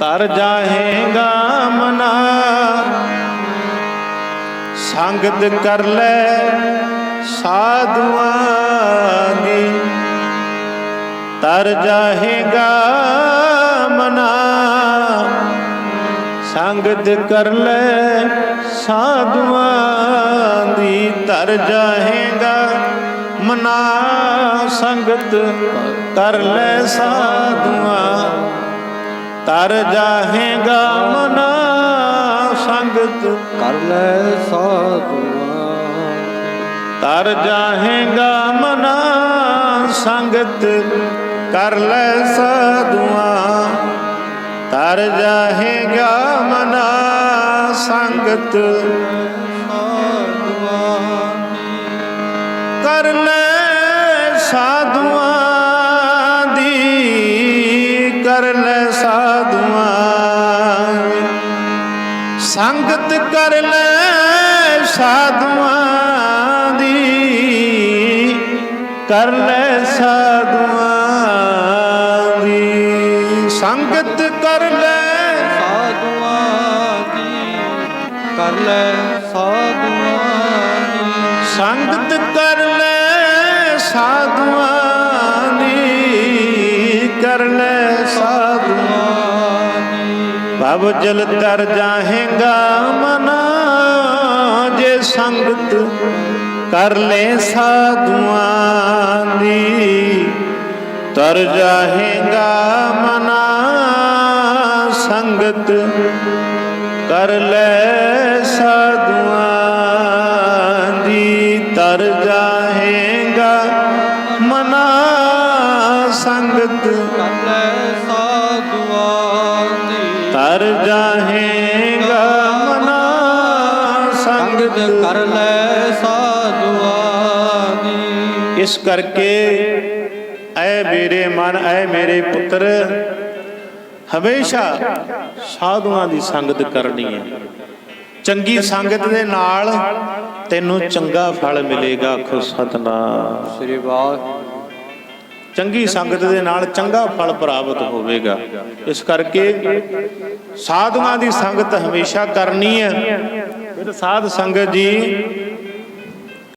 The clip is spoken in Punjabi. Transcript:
ਤਰ ਜਾਹੇਗਾ ਮਨਾ। ਸੰਗਤ ਕਰ ਲੈ ਸਾਧੂਆਂ ਦੀ। ਤਰ ਜਾਹੇਗਾ ਮਨਾ। ਸੰਗਤ ਕਰ ਲੈ ਸਾਧੂਆਂ ਦੀ। ਤਰ ਜਾਹੇਗਾ ਮਨਾ। ਸੰਗਤ ਕਰ ਲੈ ਸਾਧੂਆਂ ਤਰ ਜਾਹੇਗਾ ਮਨਾ ਸੰਗਤ। ਕਰ ਲੈ ਸਾਧੂਆਂ। ਤਰ ਜਾਹੇਗਾ ਮਨਾ ਸੰਗਤ ਕਰ ਲੈ ਸਾਧੂਆਂ। ਤਰ ਜਾਹੇਗਾ ਮਨਾ ਸੰਗਤ ਸਾਧੂਆਂ। ਸੰਗਤ ਕਰ ਲੈ ਸਾਧੂਆਂ ਦੀ ਕਰ ਲੈ ਸਾਧੂਆਂ ਦੀ ਸੰਗਤ ਕਰ ਲੈ ਸਾਧੂਆਂ ਦੀ ਕਰ ਲੈ ਸਾਧੂਆਂ ਦੀ ਸੰਗਤ ਭਵ ਜਲ ਤਰ ਜਾਹੇਗਾ ਮਨਾ, ਜੇ ਸੰਗਤ ਕਰ ਲੈ ਸਾਧੂਆਂ ਦੀ। ਤਰ ਜਾਹੇਗਾ ਮਨਾ, ਸੰਗਤ ਕਰ ਲੈ ਸਾਧੂਆਂ ਦੀ। ਤਰ ਜਾਹੇਗਾ ਮਨਾ, ਸੰਗਤ ਕਰ ਲੈ ਜਾਹੇਗਾ ਮਨਾ ਸੰਗਤ ਸੰਗਤ ਕਰ ਲੈ ਸਾਧੂਆਂ ਦੀ ਇਸ ਕਰਕੇ ਐ ਮੇਰੇ ਮਨ ਐ ਮੇਰੇ ਪੁੱਤਰ ਹਮੇਸ਼ਾ ਸਾਧੂਆਂ ਦੀ ਸੰਗਤ ਕਰਨੀ ਹੈ। ਚੰਗੀ ਸੰਗਤ ਦੇ ਨਾਲ ਤੈਨੂੰ ਚੰਗਾ ਫਲ ਮਿਲੇਗਾ ਆਖੋ ਸਤਨਾਮ। ਸ੍ਰੀ ਵਾਹਿਗੁਰੂ। ਚੰਗੀ ਸੰਗਤ ਦੇ ਨਾਲ ਚੰਗਾ ਫਲ ਪ੍ਰਾਪਤ ਹੋਵੇਗਾ। ਇਸ ਕਰਕੇ ਸਾਧੂਆਂ ਦੀ ਸੰਗਤ ਹਮੇਸ਼ਾ ਕਰਨੀ ਹੈ। ਫਿਰ ਸਾਧ ਸੰਗਤ ਜੀ